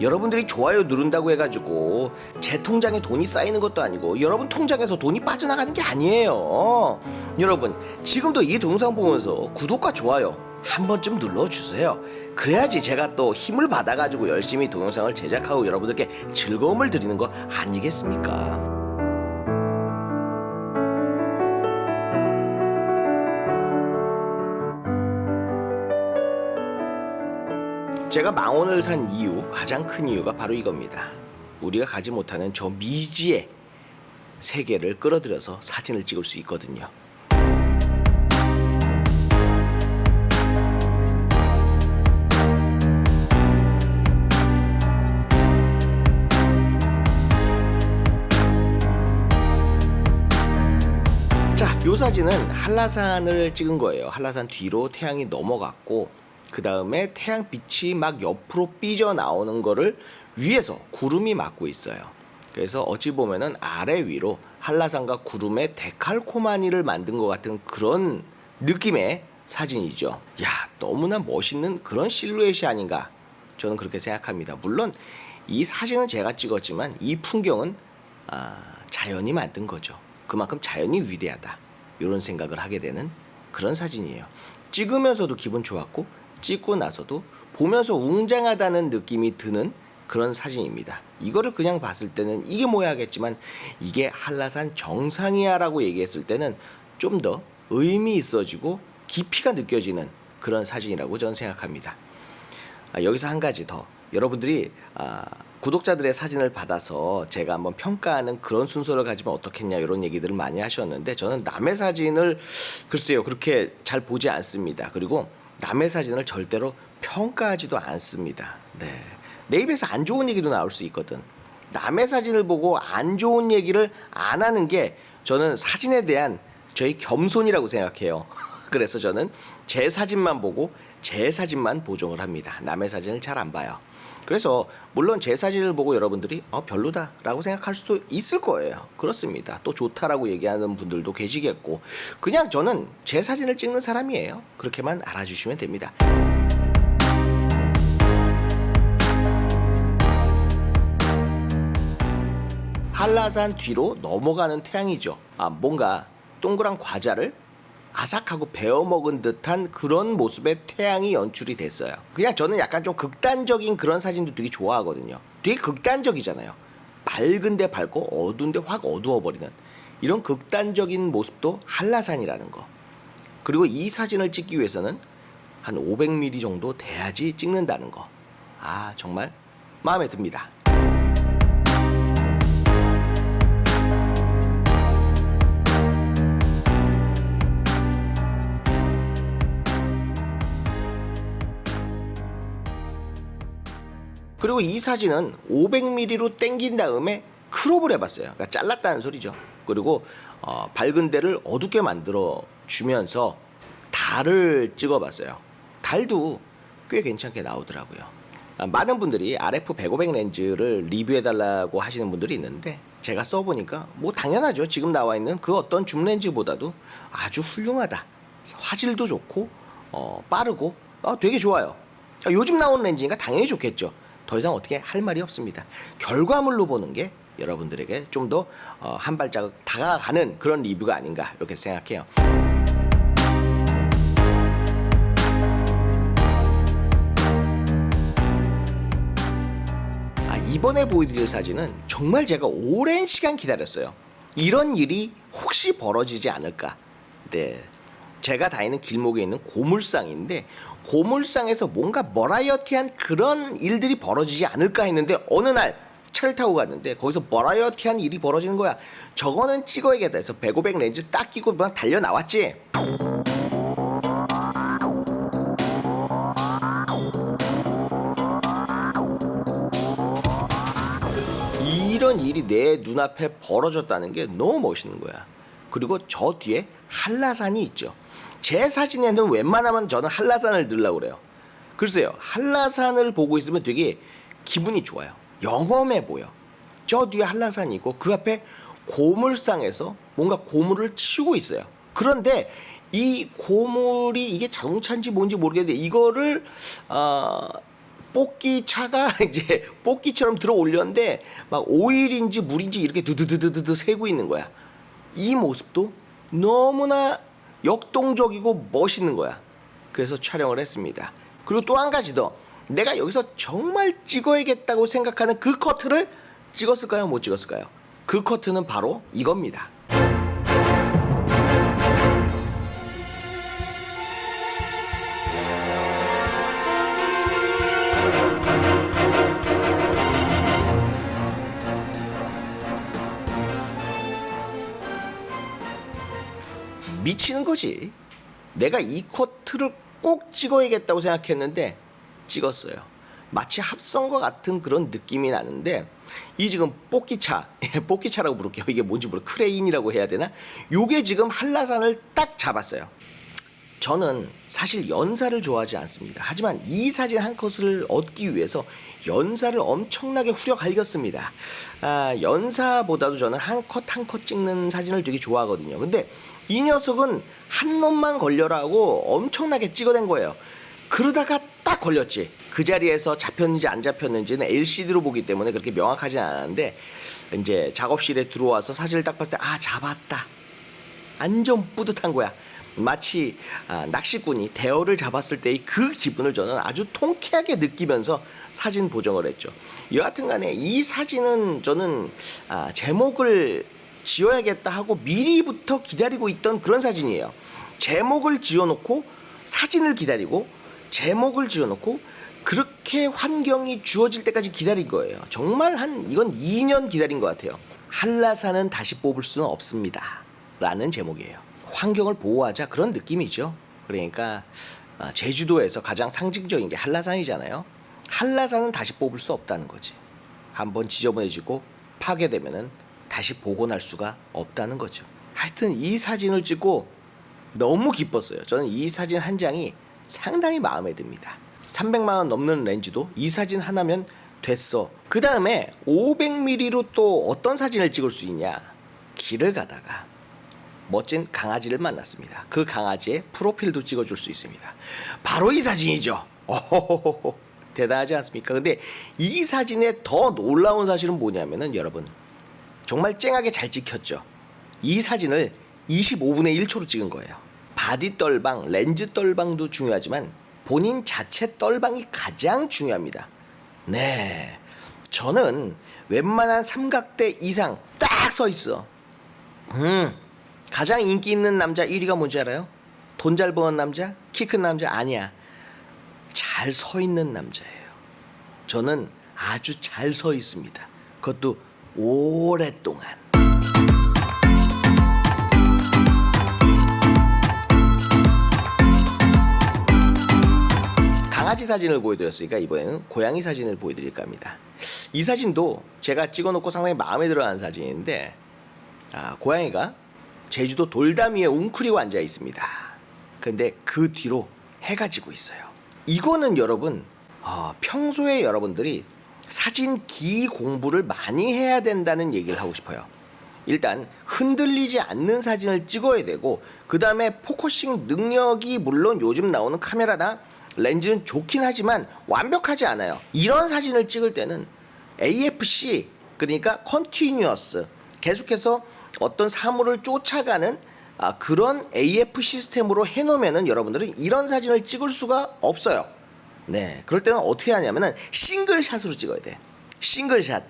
여러분들이 좋아요 누른다고 해가지고 제 통장에 돈이 쌓이는 것도 아니고 여러분 통장에서 돈이 빠져나가는 게 아니에요. 여러분 지금도 이 동영상 보면서 구독과 좋아요 한 번쯤 눌러주세요. 그래야지 제가 또 힘을 받아가지고 열심히 동영상을 제작하고 여러분들께 즐거움을 드리는 거 아니겠습니까? 제가 망원을 산 이유 가장 큰 이유가 바로 이겁니다. 우리가 가지 못하는 저 미지의 세계를 끌어들여서 사진을 찍을 수 있거든요. 자, 요 사진은 한라산을 찍은 거예요. 한라산 뒤로 태양이 넘어갔고 그 다음에 태양 빛이 막 옆으로 삐져 나오는 거를 위에서 구름이 막고 있어요. 그래서 어찌 보면은 아래 위로 한라산과 구름의 데칼코마니를 만든 것 같은 그런 느낌의 사진이죠. 야, 너무나 멋있는 그런 실루엣이 아닌가. 저는 그렇게 생각합니다. 물론 이 사진은 제가 찍었지만 이 풍경은 아, 자연이 만든 거죠. 그만큼 자연이 위대하다. 이런 생각을 하게 되는 그런 사진이에요. 찍으면서도 기분 좋았고 찍고 나서도 보면서 웅장하다는 느낌이 드는 그런 사진입니다. 이거를 그냥 봤을 때는 이게 뭐야 하겠지만 이게 한라산 정상이야라고 얘기했을 때는 좀 더 의미 있어지고 깊이가 느껴지는 그런 사진이라고 저는 생각합니다. 아, 여기서 한 가지 더 여러분들이 아, 구독자들의 사진을 받아서 제가 한번 평가하는 그런 순서를 가지면 어떻겠냐 이런 얘기들을 많이 하셨는데 저는 남의 사진을 글쎄요 그렇게 잘 보지 않습니다. 그리고 남의 사진을 절대로 평가하지도 않습니다. 네. 내 입에서 안 좋은 얘기도 나올 수 있거든. 남의 사진을 보고 안 좋은 얘기를 안 하는 게 저는 사진에 대한 저희 겸손이라고 생각해요. 그래서 저는 제 사진만 보고 제 사진만 보정을 합니다. 남의 사진을 잘 안 봐요. 그래서 물론 제 사진을 보고 여러분들이 어 별로다라고 생각할 수도 있을 거예요. 그렇습니다. 또 좋다라고 얘기하는 분들도 계시겠고 그냥 저는 제 사진을 찍는 사람이에요. 그렇게만 알아주시면 됩니다. 한라산 뒤로 넘어가는 태양이죠. 아, 뭔가 동그란 과자를 아삭하고 베어 먹은 듯한 그런 모습의 태양이 연출이 됐어요. 그냥 저는 약간 좀 극단적인 그런 사진도 되게 좋아하거든요. 되게 극단적이잖아요. 밝은데 밝고 어두운데 확 어두워 버리는 이런 극단적인 모습도 한라산이라는 거. 그리고 이 사진을 찍기 위해서는 한 500mm 정도 돼야지 찍는다는 거. 아, 정말 마음에 듭니다. 그리고 이 사진은 500mm로 땡긴 다음에 크롭을 해봤어요. 그러니까 잘랐다는 소리죠. 그리고 어, 밝은 데를 어둡게 만들어 주면서 달을 찍어봤어요. 달도 꽤 괜찮게 나오더라고요. 아, 많은 분들이 RF 10500 렌즈를 리뷰해달라고 하시는 분들이 있는데 제가 써보니까 뭐 당연하죠. 지금 나와 있는 그 어떤 줌 렌즈보다도 아주 훌륭하다. 화질도 좋고 어, 빠르고 어, 되게 좋아요. 아, 요즘 나오는 렌즈니까 당연히 좋겠죠. 더 이상 어떻게 할 말이 없습니다. 결과물로 보는 게 여러분들에게 좀 더 한 발자국 다가가는 그런 리뷰가 아닌가 이렇게 생각해요. 아, 이번에 보여드릴 사진은 정말 제가 오랜 시간 기다렸어요. 이런 일이 혹시 벌어지지 않을까. 네. 제가 다니는 길목에 있는 고물상인데 고물상에서 뭔가 머라이어티한 그런 일들이 벌어지지 않을까 했는데 어느 날 차를 타고 갔는데 거기서 머라이어티한 일이 벌어지는 거야. 저거는 찍어야겠다 해서 10500 렌즈 딱 끼고 막 달려 나왔지. 이런 일이 내 눈앞에 벌어졌다는 게 너무 멋있는 거야. 그리고 저 뒤에 한라산이 있죠. 제 사진에는 웬만하면 저는 한라산을 넣으려고 그래요. 글쎄요, 한라산을 보고 있으면 되게 기분이 좋아요. 영험해 보여. 저 뒤에 한라산이 있고 그 앞에 고물상에서 뭔가 고물을 치우고 있어요. 그런데 이 고물이 이게 자동차인지 뭔지 모르겠는데 이거를 어, 뽑기 차가 이제 뽑기처럼 들어 올렸는데 막 오일인지 물인지 이렇게 두두두두두 새고 있는 거야. 이 모습도 너무나 역동적이고 멋있는 거야. 그래서 촬영을 했습니다. 그리고 또 한 가지 더. 내가 여기서 정말 찍어야겠다고 생각하는 그 커트를 찍었을까요? 못 찍었을까요? 그 커트는 바로 이겁니다. 미치는 거지. 내가 이 커트를 꼭 찍어야겠다고 생각했는데 찍었어요. 마치 합성과 같은 그런 느낌이 나는데 이 지금 뽑기차, 뽑기차라고 부를게요. 이게 뭔지 모르 크레인이라고 해야 되나? 요게 지금 한라산을 딱 잡았어요. 저는 사실 연사를 좋아하지 않습니다. 하지만 이 사진 한 컷을 얻기 위해서 연사를 엄청나게 후려 갈겼습니다. 아, 연사보다도 저는 한 컷 한 컷 찍는 사진을 되게 좋아하거든요. 근데 이 녀석은 한 놈만 걸려라고 엄청나게 찍어댄 거예요. 그러다가 딱 걸렸지. 그 자리에서 잡혔는지 안 잡혔는지는 LCD로 보기 때문에 그렇게 명확하지 않았는데 이제 작업실에 들어와서 사진을 딱 봤을 때 아 잡았다. 완전 뿌듯한 거야. 마치 아, 낚시꾼이 대어를 잡았을 때의 그 기분을 저는 아주 통쾌하게 느끼면서 사진 보정을 했죠. 여하튼간에 이 사진은 저는 아, 제목을 지어야겠다 하고 미리부터 기다리고 있던 그런 사진이에요. 제목을 지어놓고 사진을 기다리고 제목을 지어놓고 그렇게 환경이 주어질 때까지 기다린 거예요. 정말 한 이건 2년 기다린 것 같아요. 한라산은 다시 뽑을 수는 없습니다. 라는 제목이에요. 환경을 보호하자 그런 느낌이죠. 그러니까 아, 제주도에서 가장 상징적인 게 한라산이잖아요. 한라산은 다시 뽑을 수 없다는 거지. 한번 지저분해지고 파괴되면은 다시 복원할 수가 없다는 거죠. 하여튼 이 사진을 찍고 너무 기뻤어요. 저는 이 사진 한 장이 상당히 마음에 듭니다. 300만 원 넘는 렌즈도 이 사진 하나면 됐어. 그 다음에 500mm로 또 어떤 사진을 찍을 수 있냐? 길을 가다가 멋진 강아지를 만났습니다. 그 강아지의 프로필도 찍어줄 수 있습니다. 바로 이 사진이죠. 오호호호 대단하지 않습니까? 근데 이 사진의 더 놀라운 사실은 뭐냐면은 여러분 정말 쨍하게 잘 찍혔죠. 이 사진을 25분의 1초로 찍은 거예요. 바디 떨방, 렌즈 떨방도 중요하지만 본인 자체 떨방이 가장 중요합니다. 네. 저는 웬만한 삼각대 이상 딱 서 있어. 음. 가장 인기 있는 남자 1위가 뭔지 알아요? 돈 잘 버는 남자? 키 큰 남자? 아니야. 잘 서 있는 남자예요. 저는 아주 잘 서 있습니다. 그것도 오랫동안. 강아지 사진을 보여드렸으니까 이번에는 고양이 사진을 보여드릴까 합니다. 이 사진도 제가 찍어놓고 상당히 마음에 들어하는 사진인데 아, 고양이가 제주도 돌담 위에 웅크리고 앉아 있습니다. 근데 그 뒤로 해가 지고 있어요. 이거는 여러분 어, 평소에 여러분들이 사진 기 공부를 많이 해야 된다는 얘기를 하고 싶어요. 일단 흔들리지 않는 사진을 찍어야 되고 그 다음에 포커싱 능력이 물론 요즘 나오는 카메라나 렌즈는 좋긴 하지만 완벽하지 않아요. 이런 사진을 찍을 때는 AFC 그러니까 컨티뉴어스 계속해서 어떤 사물을 쫓아가는 아, 그런 AF 시스템으로 해놓으면은 여러분들은 이런 사진을 찍을 수가 없어요. 네, 그럴 때는 어떻게 하냐면은 싱글샷으로 찍어야 돼. 싱글샷.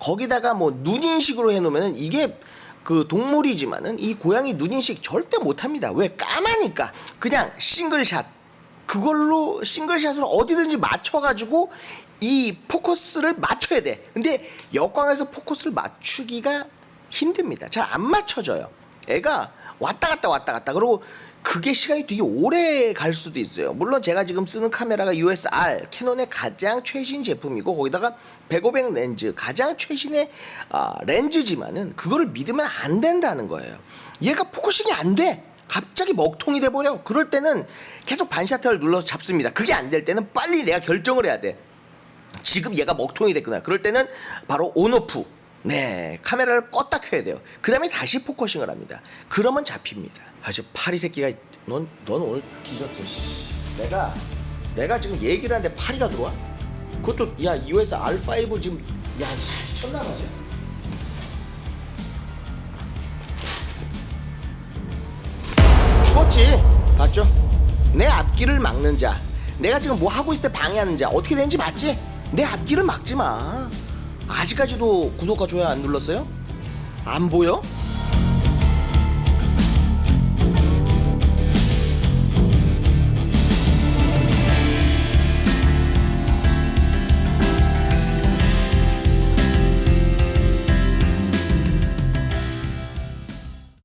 거기다가 뭐 눈인식으로 해놓으면은 이게 그 동물이지만은 이 고양이 눈인식 절대 못합니다. 왜 까마니까. 그냥 싱글샷. 그걸로 싱글샷으로 어디든지 맞춰가지고 이 포커스를 맞춰야 돼. 근데 역광에서 포커스를 맞추기가 힘듭니다. 잘 안 맞춰져요. 애가 왔다 갔다 왔다 갔다 그러고 그게 시간이 되게 오래 갈 수도 있어요. 물론 제가 지금 쓰는 카메라가 USR 캐논의 가장 최신 제품이고 거기다가 10500 렌즈 가장 최신의 아, 렌즈지만은 그거를 믿으면 안 된다는 거예요. 얘가 포커싱이 안 돼. 갑자기 먹통이 돼 버려. 그럴 때는 계속 반샷을 눌러서 잡습니다. 그게 안 될 때는 빨리 내가 결정을 해야 돼. 지금 얘가 먹통이 됐구나. 그럴 때는 바로 온오프. 네, 카메라를 껐다 켜야 돼요. 그 다음에 다시 포커싱을 합니다. 그러면 잡힙니다. 아주 파리 새끼가 넌, 넌 오늘 뒤졌어. 씨. 내가 내가 지금 얘기를 하는데 파리가 들어와? 그것도 야 EOS R5 지금 야 씨, 미쳤나 봐지. 죽었지. 봤죠? 내 앞길을 막는 자. 내가 지금 뭐 하고 있을 때 방해하는 자. 어떻게 되는지 봤지? 내 앞길을 막지 마. 아직까지도 구독과 좋아요 안 눌렀어요? 안 보여?